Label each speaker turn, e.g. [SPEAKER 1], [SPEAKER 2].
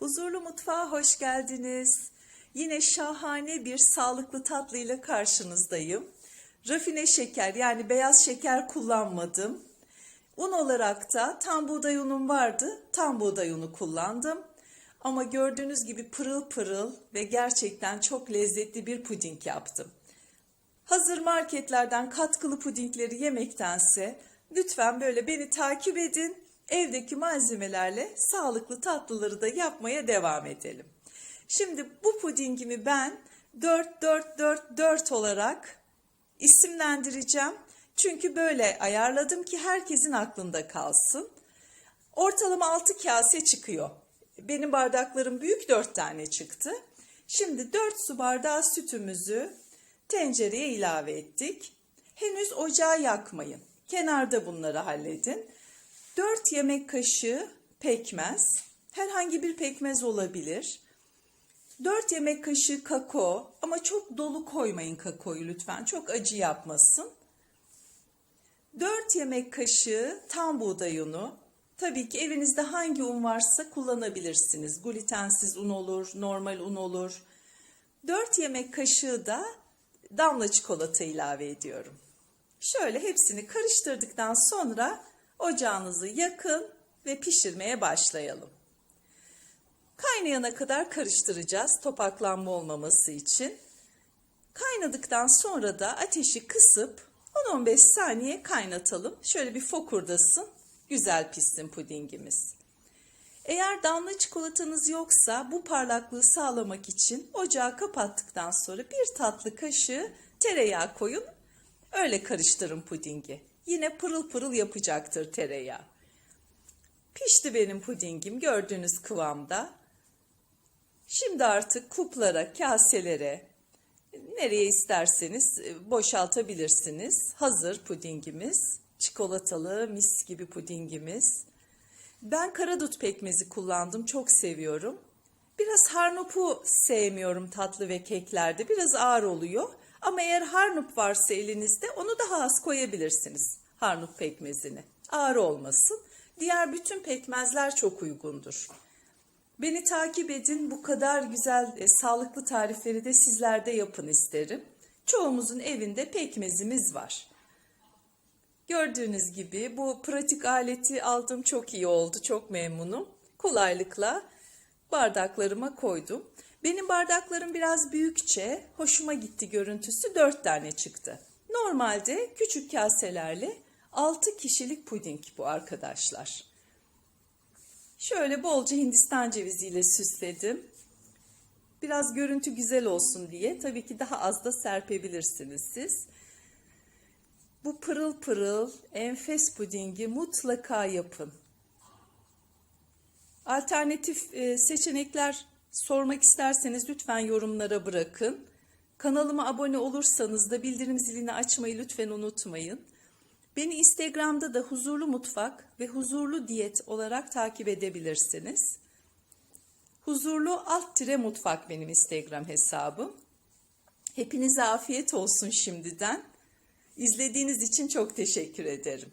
[SPEAKER 1] Huzurlu Mutfağa hoş geldiniz. Yine şahane bir sağlıklı tatlıyla karşınızdayım. Rafine şeker yani beyaz şeker kullanmadım. Un olarak da tam buğday unum vardı. Tam buğday unu kullandım. Ama gördüğünüz gibi pırıl pırıl ve gerçekten çok lezzetli bir puding yaptım. Hazır marketlerden katkılı pudingleri yemektense lütfen böyle beni takip edin. Evdeki malzemelerle sağlıklı tatlıları da yapmaya devam edelim. Şimdi bu pudingimi ben 4-4-4-4 olarak isimlendireceğim. Çünkü böyle ayarladım ki herkesin aklında kalsın. Ortalama 6 kase çıkıyor. Benim bardaklarım büyük 4 tane çıktı. Şimdi 4 su bardağı sütümüzü tencereye ilave ettik. Henüz ocağı yakmayın. Kenarda bunları halledin. 4 yemek kaşığı pekmez. Herhangi bir pekmez olabilir. 4 yemek kaşığı kakao ama çok dolu koymayın kakaoyu lütfen. Çok acı yapmasın. 4 yemek kaşığı tam buğday unu. Tabii ki evinizde hangi un varsa kullanabilirsiniz. Glutensiz un olur, normal un olur. 4 yemek kaşığı da damla çikolata ilave ediyorum. Şöyle hepsini karıştırdıktan sonra ocağınızı yakın ve pişirmeye başlayalım. Kaynayana kadar karıştıracağız topaklanma olmaması için. Kaynadıktan sonra da ateşi kısıp 10-15 saniye kaynatalım. Şöyle bir fokurdasın. Güzel pişsin pudingimiz. Eğer damla çikolatanız yoksa bu parlaklığı sağlamak için ocağı kapattıktan sonra bir tatlı kaşığı tereyağı koyun. Öyle karıştırın pudingi. Yine pırıl pırıl yapacaktır tereyağı. Pişti benim pudingim gördüğünüz kıvamda. Şimdi artık kuplara, kaselere, nereye isterseniz boşaltabilirsiniz. Hazır pudingimiz, çikolatalı mis gibi pudingimiz. Ben karadut pekmezi kullandım, çok seviyorum. Biraz harnupu sevmiyorum tatlı ve keklerde, biraz ağır oluyor. Ama eğer harnup varsa elinizde onu daha az koyabilirsiniz, harnup pekmezini. Ağır olmasın. Diğer bütün pekmezler çok uygundur. Beni takip edin. Bu kadar güzel e, sağlıklı tarifleri de sizlerde yapın isterim. Çoğumuzun evinde pekmezimiz var. Gördüğünüz gibi bu pratik aleti aldım çok iyi oldu. Çok memnunum. Kolaylıkla bardaklarıma koydum. Benim bardaklarım biraz büyükçe, hoşuma gitti görüntüsü. 4 tane çıktı. Normalde küçük kaselerle 6 kişilik puding bu arkadaşlar. Şöyle bolca hindistan ceviziyle süsledim. Biraz görüntü güzel olsun diye tabii ki daha az da serpebilirsiniz siz. Bu pırıl pırıl enfes pudingi mutlaka yapın. Alternatif e, seçenekler sormak isterseniz lütfen yorumlara bırakın. Kanalıma abone olursanız da bildirim zilini açmayı lütfen unutmayın. Beni Instagram'da da Huzurlu Mutfak ve Huzurlu Diyet olarak takip edebilirsiniz. Huzurlu alt tire mutfak benim Instagram hesabım. Hepinize afiyet olsun şimdiden. İzlediğiniz için çok teşekkür ederim.